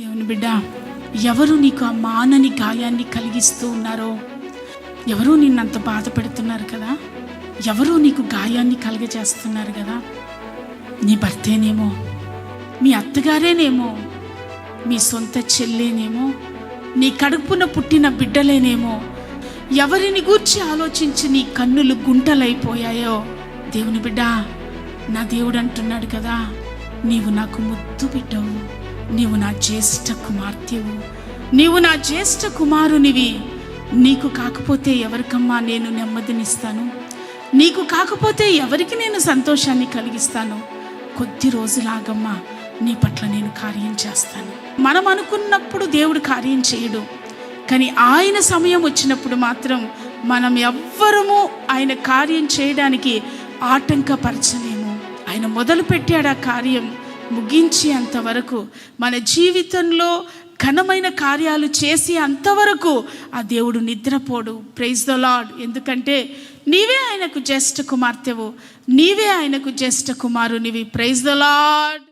దేవుని బిడ్డ ఎవరు నీకు ఆ మానని గాయాన్ని కలిగిస్తూ ఉన్నారో? ఎవరు నిన్నంత బాధ పెడుతున్నారు కదా? ఎవరు నీకు గాయాన్ని కలుగజేస్తున్నారు కదా? నీ భర్తేనేమో? మీ అత్తగారేనేమో? మీ సొంత చెల్లేనేమో? నీ కడుపున పుట్టిన బిడ్డలేనేమో? ఎవరిని గూర్చి ఆలోచించి నీ కన్నులు గుంటలైపోయాయో? దేవుని బిడ్డ నా దేవుడు అంటున్నాడు కదా నీవు నాకు ముద్దు బిడ్డవు నీవు నా జ్యేష్ఠ కుమార్తెవు. నీవు నా జ్యేష్ఠ కుమారునివి. నీకు కాకపోతే ఎవరికమ్మా నేను నెమ్మదినిస్తాను? నీకు కాకపోతే ఎవరికి నేను సంతోషాన్ని కలిగిస్తాను? కొద్ది రోజులాగమ్మా నీ పట్ల నేను కార్యం చేస్తాను. మనం అనుకున్నప్పుడు దేవుడు కార్యం చేయడు. కానీ ఆయన సమయం వచ్చినప్పుడు మాత్రం మనం ఎవ్వరము ఆయన కార్యం చేయడానికి ఆటంకపరచలేము. ఆయన మొదలు పెట్టాడు ఆ కార్యం. ముగించి అంతవరకు మన జీవితంలో ఘనమైన కార్యాలు చేసి అంతవరకు ఆ దేవుడు నిద్రపోడు. ప్రైజ్ ద లాడ్ ఎందుకంటే నీవే ఆయనకు జ్యేష్ఠ కుమార్తెవు. నీవే ఆయనకు జ్యేష్ఠ కుమారునివి. Praise the lord